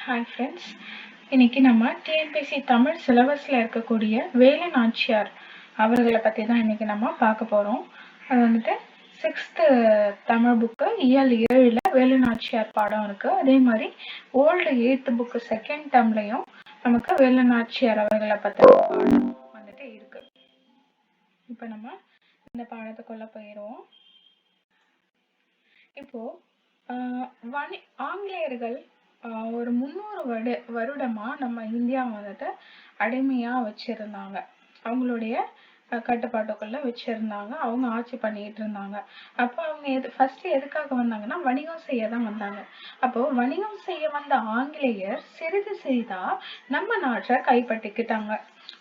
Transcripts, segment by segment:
Hi friends இன்னைக்கு நம்ம TNPSC Tamil சிலபஸில் இருக்கக்கூடிய வேலு நாச்சியார் அவர்களை பற்றி தான் இன்னைக்கு நம்ம பார்க்க போகிறோம் அது வந்துட்டு சிக்ஸ்த்து தமிழ் புக்கு இயல் ஏழில் வேலு நாச்சியார் பாடம் இருக்குது அதே மாதிரி ஓல்டு எயித்து புக்கு செகண்ட் டேர்ம்லையும் நமக்கு வேலு நாச்சியார் அவர்களை பத்தி பாடம் வந்துட்டு இருக்கு. இப்போ நம்ம இந்த பாடத்துக்குள்ள போயிடுவோம். இப்போ ஆஹ் வணி ஆங்கிலேயர்கள் ஒரு முந்நூறு வடு வருடமாக நம்ம இந்தியா வந்துட்டு அடிமையாக வச்சுருந்தாங்க. அவங்களுடைய அஹ், கட்டுப்பாட்டுக்குள்ள வச்சிருந்தாங்க. அவங்க ஆட்சி பண்ணிட்டு இருந்தாங்க. அப்போ அவங்க எது ஃபர்ஸ்ட் எதுக்காக வந்தாங்கன்னா வணிகம் செய்ய தான் வந்தாங்க. அப்போ வணிகம் செய்ய வந்த ஆங்கிலேயர் சிறிது சிறிதா நம்ம நாட்டை கைப்பற்றிக்கிட்டாங்க.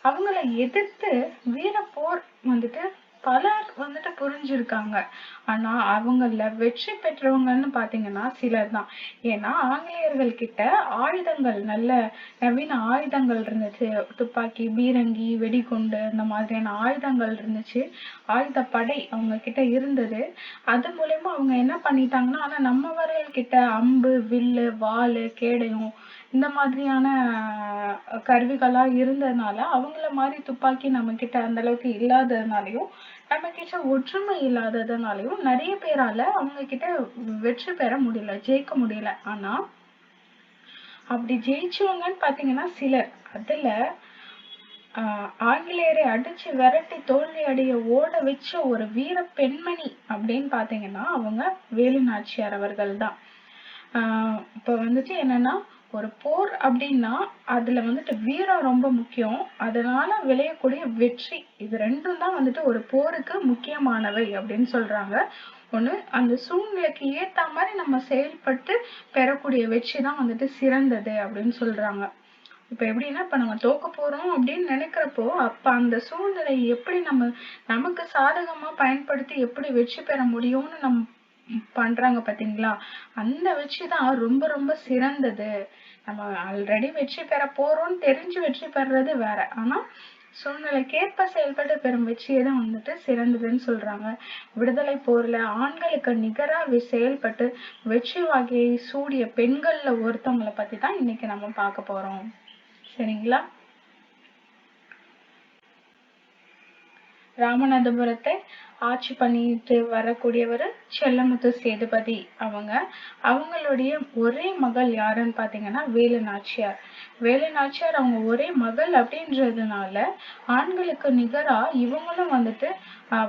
அவங்கள எதிர்த்து வீர போர் வந்துட்டு பலர் வந்துட்டு புரிஞ்சிருக்காங்க. ஆனா அவங்கள வெற்றி பெற்றவங்கன்னு பாத்தீங்கன்னா சிலர் தான் ஏன்னா ஆங்கிலேயர்கள் கிட்ட ஆயுதங்கள் நல்ல நவீன ஆயுதங்கள் இருந்துச்சு. துப்பாக்கி பீரங்கி வெடிகுண்டு அந்த மாதிரியான ஆயுதங்கள் இருந்துச்சு. ஆயுத படை அவங்க கிட்ட இருந்தது. அது மூலயமா அவங்க என்ன பண்ணிட்டாங்கன்னா ஆனா நம்மவர்கள் கிட்ட அம்பு வில்லு வாள் கேடயம் இந்த மாதிரியான கருவிகளா இருந்ததுனால அவங்கள மாதிரி துப்பாக்கி நம்ம கிட்ட அந்த அளவுக்கு இல்லாததுனாலயும் நம்ம கிட்ட ஒற்றுமை இல்லாததுனாலயும் நிறைய பேரால அவங்க கிட்ட வெற்றி பெற முடியல ஜெயிக்க முடியல. ஆனா அப்படி ஜெயிச்சவங்கன்னு பாத்தீங்கன்னா சிலர். அதுல ஆஹ் ஆங்கிலேயரை அடிச்சு விரட்டி தோல்வி அடைய ஓட வச்ச ஒரு வீர பெண்மணி அப்படின்னு பாத்தீங்கன்னா அவங்க வேலு நாச்சியார் அவர்கள் தான். ஆஹ் இப்ப வந்துட்டு என்னன்னா ஒரு போர் அப்படின்னா அதுல வந்துட்டு வீரம் ரொம்ப முக்கியம். அதனால விளையக்கூடிய வெற்றி இது ரெண்டும் தான் வந்துட்டு ஒரு போருக்கு முக்கியமானவை அப்படின்னு சொல்றாங்க. ஒண்ணு அந்த சூழ்நிலைக்கு ஏத்த மாதிரி நம்ம செயல்பட்டு பெறக்கூடிய வெற்றி தான் வந்துட்டு சிறந்தது அப்படின்னு சொல்றாங்க. இப்ப எப்படின்னா இப்ப நம்ம தோக்க போறோம் அப்படின்னு நினைக்கிறப்போ அப்ப அந்த சூழ்நிலையை எப்படி நம்ம நமக்கு சாதகமா பயன்படுத்தி எப்படி வெற்றி பெற முடியும்னு நம்ம பண்றாங்க பாத்தீங்களா? அந்த வெற்றி தான் ரொம்ப ரொம்ப சிறந்தது. நம்ம ஆல்ரெடி வெற்றி பெற போறோம்னு தெரிஞ்சு வெற்றி பெறது வேற. ஆனா சூழ்நிலைக்கேற்ப செயல்பட்டு பெறும் வெற்றியை தான் வந்துட்டு சிறந்ததுன்னு சொல்றாங்க. விடுதலை போர்ல ஆண்களுக்கு நிகரா செயல்பட்டு வெற்றி வகையை சூடிய பெண்கள்ல ஒருத்தவங்களை பத்தி தான் இன்னைக்கு நம்ம பார்க்க போறோம். சரிங்களா? ராமநாதபுரத்தை ஆட்சி பண்ணிட்டு வரக்கூடியவர் செல்லமுத்து சேதுபதி அவங்க. அவங்களுடைய ஒரே மகள் யாருன்னு பாத்தீங்கன்னா வேலு நாச்சியார் வேலு நாச்சியார் அவங்க ஒரே மகள் அப்படின்றதுனால ஆண்களுக்கு நிகரா இவங்களும் வந்துட்டு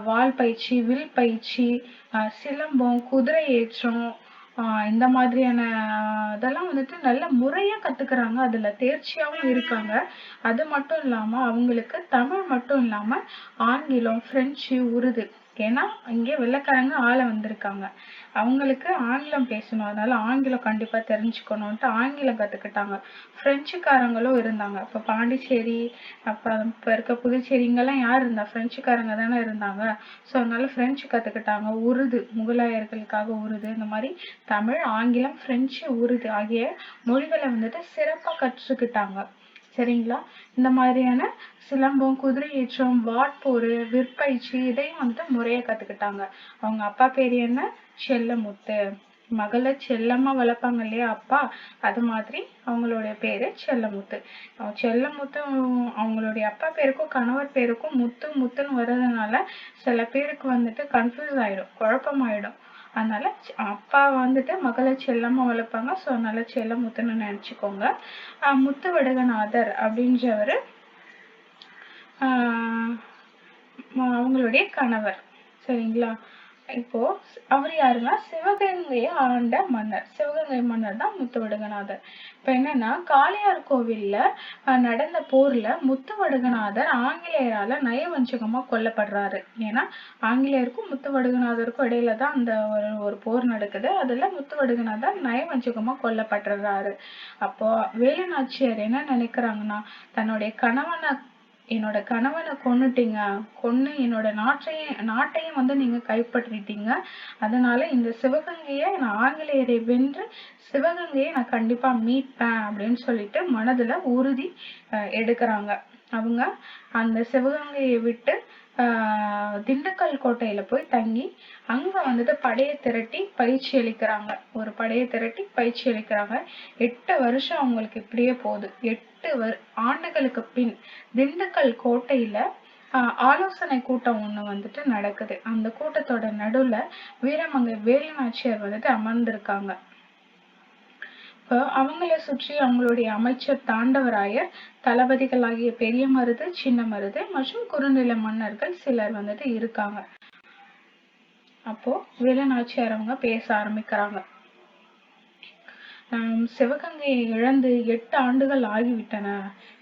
வால் பயிற்சி வில் பயிற்சி சிலம்பம் குதிரை ஏற்றம் இந்த மாதிரியான இதெல்லாம் வந்துட்டு நல்ல முறையா கத்துக்கிறாங்க. அதுல தேர்ச்சியாவும் இருக்காங்க. அது மட்டும் இல்லாம அவங்களுக்கு தமிழ் மட்டும் இல்லாம ஆங்கிலம் பிரெஞ்சு உருது ஏன்னா இங்கே வெள்ளைக்காரங்க ஆள வந்திருக்காங்க. அவங்களுக்கு ஆங்கிலம் பேசணும். அதனால ஆங்கிலம் கண்டிப்பா தெரிஞ்சுக்கணும்ட்டு ஆங்கிலம் கத்துக்கிட்டாங்க. பிரெஞ்சுக்காரங்களும் இருந்தாங்க. இப்ப பாண்டிச்சேரி அப்புறம் இப்ப இருக்க புதுச்சேரி இங்கெல்லாம் யார் இருந்தா? பிரெஞ்சுக்காரங்க தானே இருந்தாங்க. சோ அதனால பிரெஞ்சு கத்துக்கிட்டாங்க. உருது முகலாயர்களுக்காக உருது. இந்த மாதிரி தமிழ் ஆங்கிலம் பிரெஞ்சு உருது ஆகிய மொழிகளை வந்துட்டு சிறப்பா கற்றுக்கிட்டாங்க. சரிங்களா? இந்த மாதிரியான சிலம்பம் குதிரை ஏற்றம் வாட்போர் விற்பயிற்சி இதையும் வந்துட்டு முறைய கத்துக்கிட்டாங்க. அவங்க அப்பா பேர் என்ன? செல்லமுத்து. மகளை செல்லமா வளர்ப்பாங்க இல்லையா அப்பா? அது மாதிரி அவங்களுடைய பேரு செல்லமுத்து. செல்லமுத்து அவங்களுடைய அப்பா பேருக்கும் கணவர் பேருக்கும் முத்து முத்துன்னு வர்றதுனால சில பேருக்கு வந்துட்டு கன்ஃபியூஸ் ஆயிடும் குழப்பமாயிடும். அதனால அப்பா வந்துட்டு மகளை செல்லமா வளர்ப்பாங்க. ஸோ அதனால செல்லமுத்துன்னு நினைச்சுக்கோங்க. ஆஹ் முத்து விடகநாதர் அப்படின்றவரு ஆஹ் அவங்களுடைய கணவர். சரிங்களா? இப்போ அவர் யாருன்னா? சிவகங்கையை ஆண்ட மன்னர். சிவகங்கை மன்னர் தான் முத்துவடுகநாதர். இப்ப என்னன்னா காளையார் கோவில்ல நடந்த போர்ல முத்துவடுகநாதர் ஆங்கிலேயரால நயவஞ்சகமா கொல்லப்படுறாரு. ஏன்னா ஆங்கிலேயருக்கும் முத்துவடுகநாதருக்கும் இடையில தான் அந்த ஒரு ஒரு போர் நடக்குது. அதுல முத்துவடுகநாதர் நயவஞ்சகமா கொல்லப்படுறாரு அப்போ வேலுநாச்சியார் என்ன நினைக்கிறாங்கன்னா தன்னுடைய கணவனை என்னோட கணவனை கொன்னுட்டீங்க. கொன்று என்னோட நாட்டையும் நாட்டையும் வந்து நீங்க கைப்பற்றிட்டீங்க. அதனால இந்த சிவகங்கையை நான் ஆங்கிலேயரை வென்று சிவகங்கையை நான் கண்டிப்பா மீட்பேன் அப்படின்னு சொல்லிட்டு மனதுல உறுதி எடுக்கிறாங்க. அவங்க அந்த சிவகங்கையை விட்டு திண்டுக்கல் கோட்டையில போய் தங்கி அங்க வந்துட்டு படையை திரட்டி பயிற்சி அளிக்கிறாங்க. ஒரு படையை திரட்டி பயிற்சி அளிக்கிறாங்க. எட்டு வருஷம் அவங்களுக்கு இப்படியே போகுது. எட்டு வரு ஆண்டுகளுக்கு பின் திண்டுக்கல் கோட்டையில ஆலோசனை கூட்டம் ஒண்ணு வந்துட்டு நடக்குது. அந்த கூட்டத்தோட நடுவுல வீரமங்கை வேலுநாச்சியார் வந்துட்டு அமர்ந்திருக்காங்க. இப்போ அவங்கள சுற்றி அவங்களுடைய அமைச்சர் தாண்டவராயர் தளபதிகளாகிய பெரிய மருது சின்ன மருது மற்றும் குறுநில மன்னர்கள் சிலர் வந்துட்டு இருக்காங்க. அப்போ வேலுநாச்சியார் அவங்க பேச ஆரம்பிக்கிறாங்க. நாம் சிவகங்கையை இழந்து எட்டு ஆண்டுகள் ஆகிவிட்டன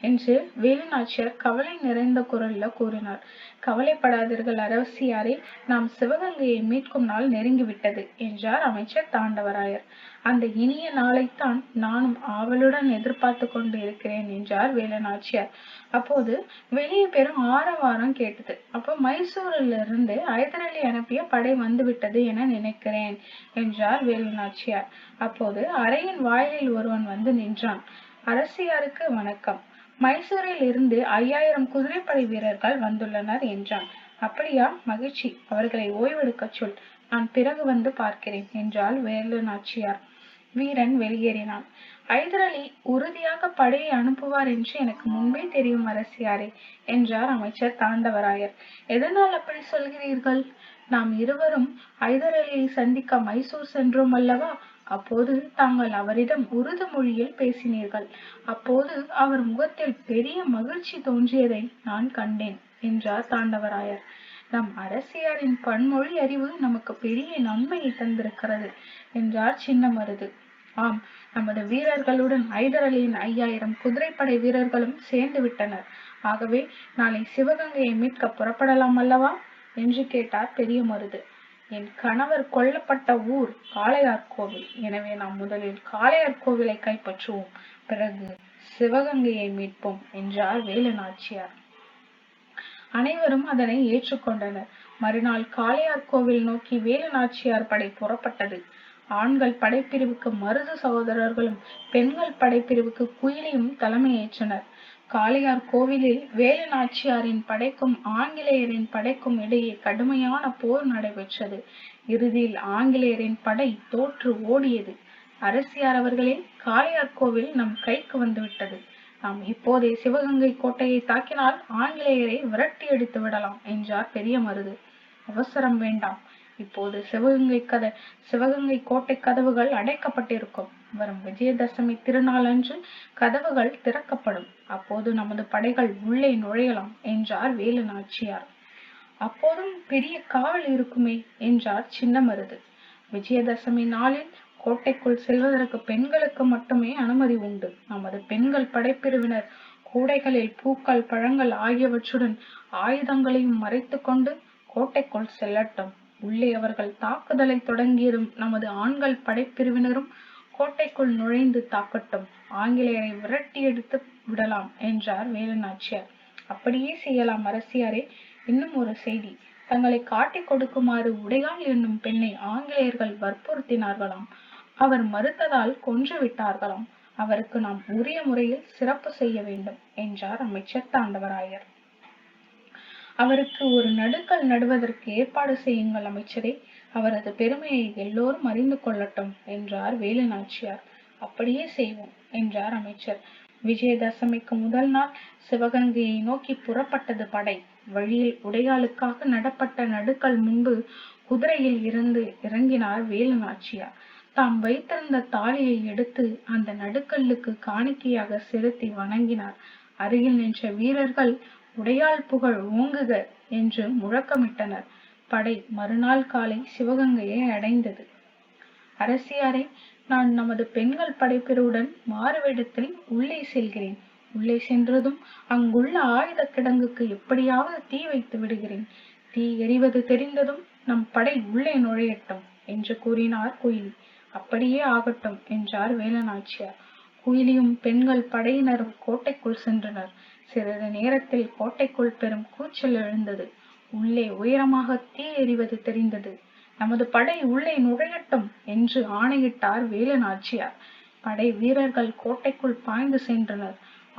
என்று வேலுநாச்சியார் கவலை நிறைந்த குரல்ல கூறினார். கவலைப்படாதீர்கள் அரசியாரே நாம் சிவகங்கையை மீட்கும் நாள் நெருங்கிவிட்டது என்றார் அமைச்சர் தாண்டவராயர். அந்த இனிய நாளைத்தான் நானும் ஆவலுடன் எதிர்பார்த்து கொண்டு இருக்கிறேன் என்றார் வேலுநாச்சியார். அப்போது வெளியே பெரும் ஆரவாரம் கேட்டது. அப்போ மைசூரில் இருந்து ஹைதர் அனுப்பிய படை வந்துவிட்டது என நினைக்கிறேன் என்றார் வேலுநாச்சியார். அப்போது அறையின் வாயிலில் ஒருவன் வந்து நின்றான். அரசியாருக்கு வணக்கம். மைசூரில் இருந்து ஐயாயிரம் குதிரைப்படை வீரர்கள் வந்துள்ளனர் என்றான். அப்படியா மகிழ்ச்சி. அவர்களை ஓய்வெடுக்கச் சொல். நான் பிறகு வந்து பார்க்கிறேன் என்றாள் வேலு நாச்சியார் வீரன் வெளியேறினான். ஹைதர் அலி உறுதியாக படையை அனுப்புவார் என்று எனக்கு முன்பே தெரியும் அரசியாரே என்றார் அமைச்சர் தாண்டவராயர். எதனால் அப்படி சொல்கிறீர்கள்? நாம் இருவரும் ஹைதர் அலியை சந்திக்க மைசூர் சென்றோம் அல்லவா? அப்போது தாங்கள் அவரிடம் உருது மொழியில் பேசினீர்கள். அப்போது அவர் முகத்தில் பெரிய மகிழ்ச்சி தோன்றியதை நான் கண்டேன் என்றார் தாண்டவராயர். நம் அரசியாரின் பன்மொழி அறிவு நமக்கு பெரிய நன்மையை தந்திருக்கிறது என்றார் சின்ன மருது ஆம் நமது வீரர்களுடன் ஐதர் அலியின் ஐயாயிரம் குதிரைப்படை வீரர்களும் சேர்ந்து விட்டனர். ஆகவே நாளை சிவகங்கையை மீட்க புறப்படலாம் அல்லவா? என்று கேட்டார் பெரிய மருது என் கணவர் கொல்லப்பட்ட ஊர் காளையார் கோவில். எனவே நாம் முதலில் காளையார் கோவிலை கைப்பற்றுவோம். பிறகு சிவகங்கையை மீட்போம் என்றார் வேலு நாச்சியார் அனைவரும் அதனை ஏற்றுக்கொண்டனர். மறுநாள் காளையார் கோவில் நோக்கி வேலு நாச்சியார் படை புறப்பட்டது. ஆண்கள் படைப்பிரிவுக்கு மருது சகோதரர்களும் பெண்கள் படைப்பிரிவுக்கு குயிலியும் தலைமையேற்றனர். காளையார் கோவிலில் வேலு நாச்சியாரின் படைக்கும் ஆங்கிலேயரின் படைக்கும் இடையே கடுமையான போர் நடைபெற்றது. இறுதியில் ஆங்கிலேயரின் படை தோற்று ஓடியது. அரசியார் அவர்களே காளையார் கோவில் நம் கைக்கு வந்துவிட்டது. நாம் இப்போதே சிவகங்கை கோட்டையை தாக்கினால் ஆங்கிலேயரை விரட்டி அடித்து விடலாம் என்றார் பெரிய மருது. அவசரம் வேண்டாம். இப்போது சிவகங்கை கதை சிவகங்கை கோட்டை கதவுகள் அடைக்கப்பட்டிருக்கும். வரும் விஜயதசமி திருநாளன்று கதவுகள் திறக்கப்படும். அப்போது நமது படைகள் உள்ளே நுழையலாம் என்றார் வேலு நாச்சியார் அப்போதும் பெரிய காவல் இருக்குமே என்றார் சின்ன மருது. விஜயதசமி நாளில் கோட்டைக்குள் செல்வதற்கு பெண்களுக்கு மட்டுமே அனுமதி உண்டு. நமது பெண்கள் படைப்பிரிவினர். கூடைகளில் பூக்கள் பழங்கள் ஆகியவற்றுடன் ஆயுதங்களையும் மறைத்து கொண்டு கோட்டைக்குள் செல்லட்டும். உள்ளே அவர்கள் தாக்குதலை தொடங்கியதும் நமது ஆண்கள் படைப்பிரிவினரும் கோட்டைக்குள் நுழைந்து தாக்கட்டும். ஆங்கிலேயரை விரட்டி எடுத்து விடலாம் என்றார் வேலுநாச்சியார். அப்படியே செய்யலாம் அரசியாரே. இன்னும் ஒரு செய்தி. தங்களை காட்டிக் கொடுக்குமாறு உடையாள் என்னும் பெண்ணை ஆங்கிலேயர்கள் வற்புறுத்தினார்களாம். அவர் மறுத்ததால் கொன்று விட்டார்களாம். அவருக்கு நாம் உரிய முறையில் சிறப்பு செய்ய வேண்டும் என்றார் அமைச்சர் தாண்டவராயர். அவருக்கு ஒரு நடுக்கல் நடுவதற்கு ஏற்பாடு செய்யுங்கள் அமைச்சரே அவரது பெருமையை எல்லோரும் அறிந்து கொள்ளட்டும் என்றார் வேலு நாச்சியார் அப்படியே செய்வோம் என்றார் அமைச்சர். விஜயதசமிக்கு முதல் நாள் சிவகங்கையை நோக்கி புறப்பட்டது படை. வழியில் உடையாளுக்காக நடப்பட்ட நடுக்கல் முன்பு குதிரையில் இருந்து இறங்கினார் வேலு நாச்சியார் தாம் வைத்திருந்த தாலியை எடுத்து அந்த நடுக்கல்லுக்கு காணிக்கையாக செலுத்தி வணங்கினார். அருகில் நின்ற வீரர்கள் உடையாள் புகழ் ஓங்குக என்று முழக்கமிட்டனர். படை மறுநாள் காலை சிவகங்கையை அடைந்தது. அரசியாரே நான் நமது பெண்கள் படைப்பிரிவுடன் மாறுவேடத்தில் உள்ளே செல்கிறேன். உள்ளே சென்றதும் அங்குள்ள ஆயுத கிடங்குக்கு எப்படியாவது தீ வைத்து விடுகிறேன். தீ எரிவது தெரிந்ததும் நம் படை உள்ளே நுழையட்டும் என்று கூறினார் குயிலி. அப்படியே ஆகட்டும் என்றார் வேலநாச்சியார் குயிலியும் பெண்கள் படையினரும் கோட்டைக்குள் சென்றனர். சிறிது நேரத்தில் கோட்டைக்குள் பெரும் கூச்சல் எழுந்தது. உள்ளே உயரமாக தீ எறிவது தெரிந்தது. நமது படை உள்ளே நுழையட்டும் என்று ஆணையிட்டார் வேலுநாச்சியார் படை வீரர்கள் கோட்டைக்குள் பாய்ந்து சென்றனர்.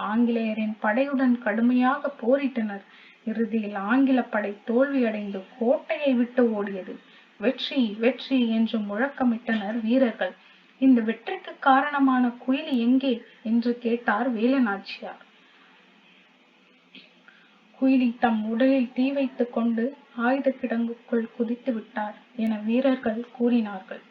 ஆங்கிலேயரின் படையுடன் கடுமையாக போரிட்டனர். இறுதியில் ஆங்கில படை தோல்வியடைந்து கோட்டையை விட்டு ஓடியது. வெற்றி வெற்றி என்று முழக்கமிட்டனர் வீரர்கள். இந்த வெற்றிக்கு காரணமான குயிலி எங்கே என்று கேட்டார் வேலநாச்சியார் குயிலி தம் உடலில் தீ வைத்துக் கொண்டு ஆயுத கிடங்குக்குள் குதித்து விட்டார் என வீரர்கள் கூறினார்கள்.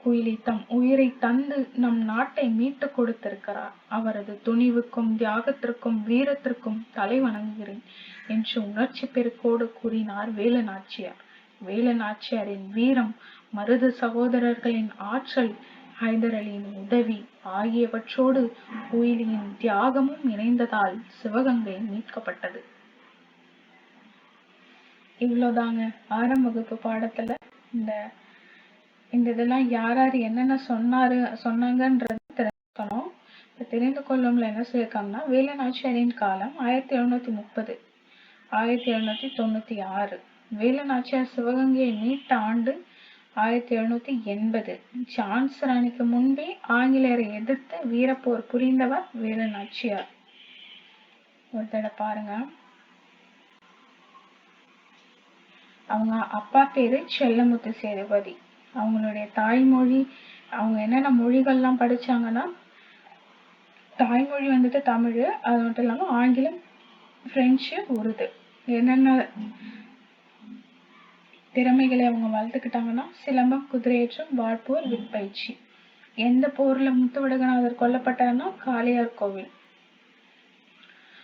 குயிலி தம் உயிரை தந்து நம் நாட்டை மீட்டுக் கொடுத்திருக்கிறார். அவரது துணிவுக்கும் தியாகத்திற்கும் வீரத்திற்கும் தலை வணங்குகிறேன் என்று உணர்ச்சி பெருக்கோடு கூறினார் வேலநாச்சியார் வேலநாச்சியாரின் வீரம் மருது சகோதரர்களின் ஆற்றல் ஹைதர் அலியின் உதவி ஆகியவற்றோடு குயிலியின் தியாகமும் இணைந்ததால் சிவகங்கை மீட்கப்பட்டது. இவ்வளவுதாங்க. ஆறாம் வகுப்பு பாடத்துல இந்த இந்த இதெல்லாம் யார் யார் என்னென்ன சொன்னாரு சொன்னாங்கன்றது தெரிஞ்சுக்கணும். தெரிந்து கொள்ளும்ல என்ன சொல்லியிருக்காங்கன்னா வேலநாச்சியாரின் காலம் ஆயிரத்தி எழுநூத்தி முப்பது ஆயிரத்தி எழுநூத்தி தொண்ணூத்தி ஆறு. வேலுநாச்சியார் சிவகங்கையை மீட்ட ஆண்டு ஆயிரத்தி எழுநூத்தி எண்பது. ஜான்ஸ் ராணிக்கு முன்பே ஆங்கிலேயரை எதிர்த்து வீரப்போர் புரிந்தவர் வேலுநாச்சியார். ஒரு தடவை பாருங்க. அவங்க அப்பா பேரு செல்லமுத்து சேதுபதி. அவங்களுடைய தாய்மொழி அவங்க என்னென்ன மொழிகள்லாம் படிச்சாங்கன்னா தாய்மொழி வந்துட்டு தமிழ் அது மட்டும் இல்லாம ஆங்கிலம் பிரெஞ்சு உருது. என்னென்ன திறமைகளை அவங்க வளர்த்துக்கிட்டாங்கன்னா சிலம்பம் குதிரையேற்றம் வாழ்போர் விற்பயிற்சி எந்த போர்ல முத்துவடகநாதர் கொல்லப்பட்டார்னா காளையார் கோவில்.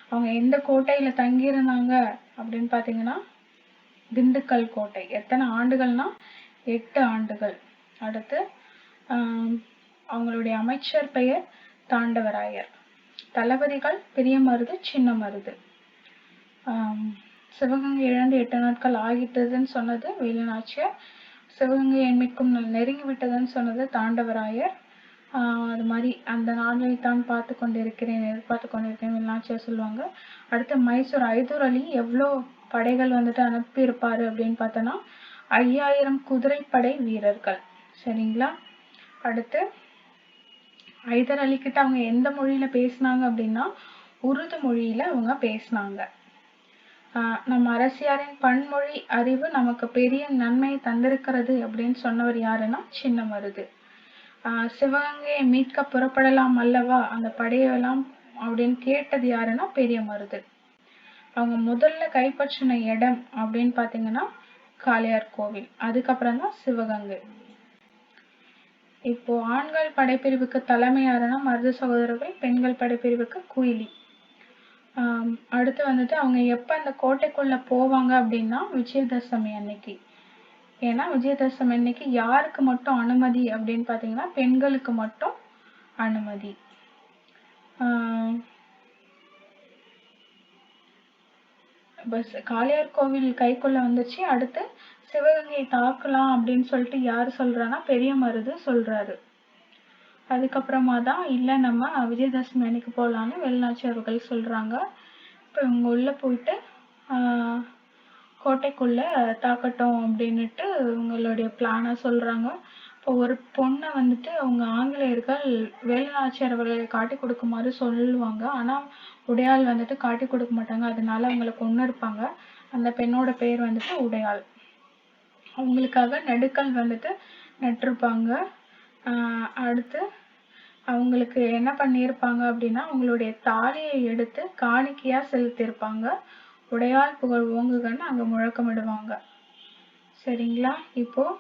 அவங்க எந்த கோட்டையில தங்கியிருந்தாங்க அப்படின்னு பாத்தீங்கன்னா திண்டுக்கல் கோட்டை. எத்தனை ஆண்டுகள்னா? எட்டு ஆண்டுகள். அடுத்து ஆஹ் அவங்களுடைய அமைச்சர் பெயர் தாண்டவராயர். தளபதிகள் பெரிய மருது சின்ன மருது ஆஹ் சிவகங்கை இழந்து எட்டு நாட்கள் ஆகிட்டதுன்னு சொன்னது வேலுநாச்சியார். சிவகங்கை எண்மைக்கும் நெருங்கி விட்டதுன்னு சொன்னது தாண்டவராயர். அது மாதிரி அந்த நாளை தான் பார்த்து கொண்டிருக்கிறேன் எதிர்பார்த்து கொண்டிருக்கிறேன் வேலுநாச்சியார் சொல்லுவாங்க. அடுத்து மைசூர் ஐதூர் அலி எவ்வளோ படைகள் வந்துட்டு அனுப்பியிருப்பாரு அப்படின்னு பார்த்தோன்னா ஐயாயிரம் குதிரைப்படை வீரர்கள். சரிங்களா? அடுத்து ஐதர் அலிக்கிட்ட அவங்க எந்த மொழியில பேசினாங்க அப்படின்னா உருது மொழியில அவங்க பேசினாங்க. ஆஹ் நம்ம அரசியாரின் பன்மொழி அறிவு நமக்கு பெரிய நன்மையை தந்திருக்கிறது அப்படின்னு சொன்னவர் யாருன்னா சின்ன மருது ஆஹ் சிவகங்கையை மீட்க புறப்படலாம் அல்லவா? அந்த படையெல்லாம் அப்படின்னு கேட்டது யாருன்னா பெரிய மருது அவங்க முதல்ல கைப்பற்றின இடம் அப்படின்னு பாத்தீங்கன்னா காளையார் கோவில். அதுக்கப்புறம் தான் சிவகங்கை. இப்போ ஆண்கள் படைப்பிரிவுக்கு தலைமை யாருன்னா மருது சகோதரர்கள் பெண்கள் படைப்பிரிவுக்கு குயிலி. அடுத்து வந்துட்டு அவங்க எப்போ அந்த கோட்டைக்குள்ளே போவாங்க அப்படின்னா விஜயதசமி அன்னைக்கு. ஏன்னா விஜயதசமி அன்னைக்கு யாருக்கு மட்டும் அனுமதி அப்படின்னு பார்த்தீங்கன்னா பெண்களுக்கு மட்டும் அனுமதி. பஸ் காளையார் கோவில் கைக்குள்ள வந்துச்சு. அடுத்து சிவகங்கையை தாக்கலாம் அப்படின்னு சொல்லிட்டு யார் சொல்றான்னா பெரிய மருது சொல்றாரு. அதுக்கப்புறமா தான் இல்லை நம்ம விஜயதசமி அன்னைக்கு போகலான்னு வெளிநாச்சர் அவர்கள் சொல்கிறாங்க இப்போ இவங்க உள்ளே போயிட்டு கோட்டைக்குள்ளே தாக்கட்டும் அப்படின்னுட்டு இவங்களுடைய பிளானை சொல்கிறாங்க இப்போ ஒரு பொண்ணை வந்துட்டு அவங்க ஆங்கிலேயர்கள் வேலுநாச்சியார் அவர்களை காட்டி கொடுக்குமாறு சொல்லுவாங்க. ஆனால் உடையாள் வந்துட்டு காட்டி கொடுக்க மாட்டாங்க. அதனால அவங்களை கொண்டு இருப்பாங்க. அந்த பெண்ணோட பேர் வந்துட்டு உடையாள். அவங்களுக்காக நடுக்கல் வந்துட்டு நட்டிருப்பாங்க. அடுத்து அவங்களுக்கு என்ன பண்ணியிருப்பாங்க அப்படின்னா அவங்களுடைய தாலியை எடுத்து காணிக்கையா செலுத்தியிருப்பாங்க. உடையால் புகழ் ஓங்குகன்னு அங்க முழக்கமிடுவாங்க. சரிங்களா? இப்போ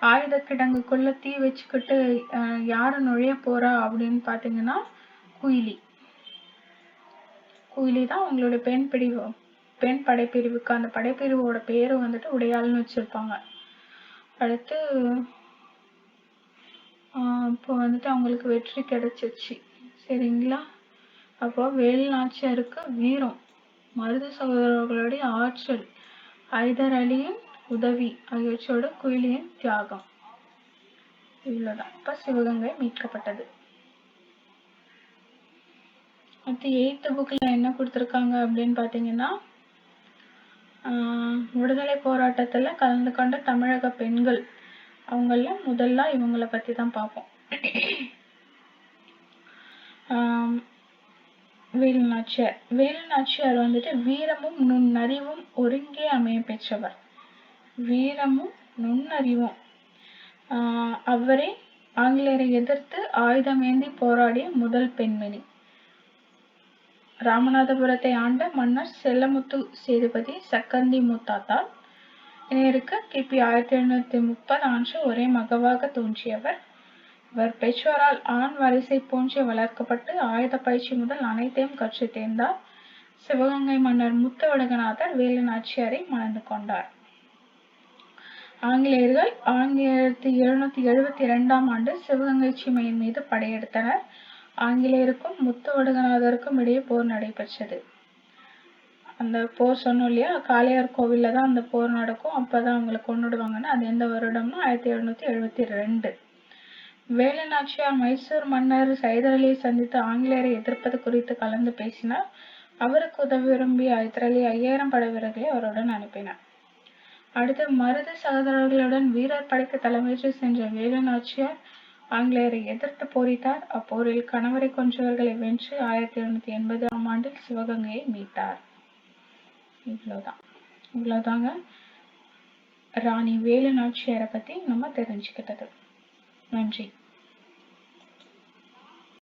ஆயுத கிடங்குக்குள்ள தீ வச்சுக்கிட்டு ஆஹ் யாரு நுழைய போறா அப்படின்னு பாத்தீங்கன்னா குயிலி. குயிலி தான் அவங்களுடைய பெண் பிரிவு பெண் படைப்பிரிவுக்கு அந்த படைப்பிரிவோட பேரு வந்துட்டு உடையாள்னு வச்சிருப்பாங்க. அடுத்து இப்போ வந்துட்டு அவங்களுக்கு வெற்றி கிடைச்சிச்சு சரிங்களா? அப்போ வேலு நாச்சியாருக்கு வீரம். மருது சகோதரர்களுடைய ஆற்றல் ஹைதர் அலியின் உதவி ஆகியவற்றோட குயிலியின் தியாகம். இவ்வளோதான் இப்போ சிவகங்கை மீட்கப்பட்டது. அடுத்து எயித்து புக்கில் என்ன கொடுத்துருக்காங்க அப்படின்னு பார்த்தீங்கன்னா விடுதலை போராட்டத்தில் கலந்து கொண்ட தமிழக பெண்கள். அவங்கள முதல்ல இவங்களை பற்றி தான் பார்ப்போம் வேலுநாச்சியார் வேலுநாச்சியார் வந்துட்டு வீரமும் நுண்ணறிவும் ஒருங்கே அமைய பெற்றவர். வீரமும் நுண்ணறிவும். ஆஹ் அவரே ஆங்கிலேயரை எதிர்த்து ஆயுதமேந்தி போராடிய முதல் பெண்மணி. ராமநாதபுரத்தை ஆண்ட மன்னர் செல்லமுத்து சேதுபதி சக்கந்தி முத்தாத்தால். இணையருக்கு கிபி ஆயிரத்தி எழுநூத்தி முப்பது ஆண்டு ஒரே மகவாக தோன்றியவர். இவர் பெற்றோரால் ஆண் வரிசை போன்றே வளர்க்கப்பட்டு ஆயுத பயிற்சி முதல் அனைத்தையும் கற்று தேர்ந்தார். சிவகங்கை மன்னர் முத்துவடகநாதர் வேலு நாச்சியாரை மணந்து கொண்டார். ஆங்கிலேயர்கள் ஆயிரத்தி எழுநூத்தி எழுபத்தி இரண்டாம் ஆண்டு சிவகங்கை சீமையின் மீது படையெடுத்தனர். ஆங்கிலேயருக்கும் முத்துவடுகநாதருக்கும் இடையே போர் நடைபெற்றது. அந்த போர் சொன்னோம் இல்லையா? காளையார் கோவில்ல தான் அந்த போர் நடக்கும். அப்பதான் அவங்களை கொன்னுடுவாங்கன்னு அது எந்த வருடம்னா ஆயிரத்தி எழுநூத்தி எழுபத்தி ரெண்டு. வேலுநாச்சியார் மைசூர் மன்னர் சைதர் அலியை சந்தித்து ஆங்கிலேயரை எதிர்ப்பது குறித்து கலந்து பேசினார். அவருக்கு உதவி விரும்பி ஹைதர் ஐயாயிரம் படை வீரர்களை அவருடன் அனுப்பினார். அடுத்து மருது சகோதரர்களுடன் வீரர் படைக்கு தலைமையேற்று சென்ற வேலுநாச்சியார் ஆங்கிலேயரை எதிர்த்து போரிட்டார். அப்போரில் கணவரை கொன்றவர்களை வென்று ஆயிரத்தி எழுநூத்தி எண்பதாம் ஆண்டில் சிவகங்கையை மீட்டார். இவ்வளவுதான். இவ்வளவுதாங்க. ராணி வேலு நாச்சியாரை பத்தி நம்ம தெரிஞ்சுக்கிட்டது. நன்றி.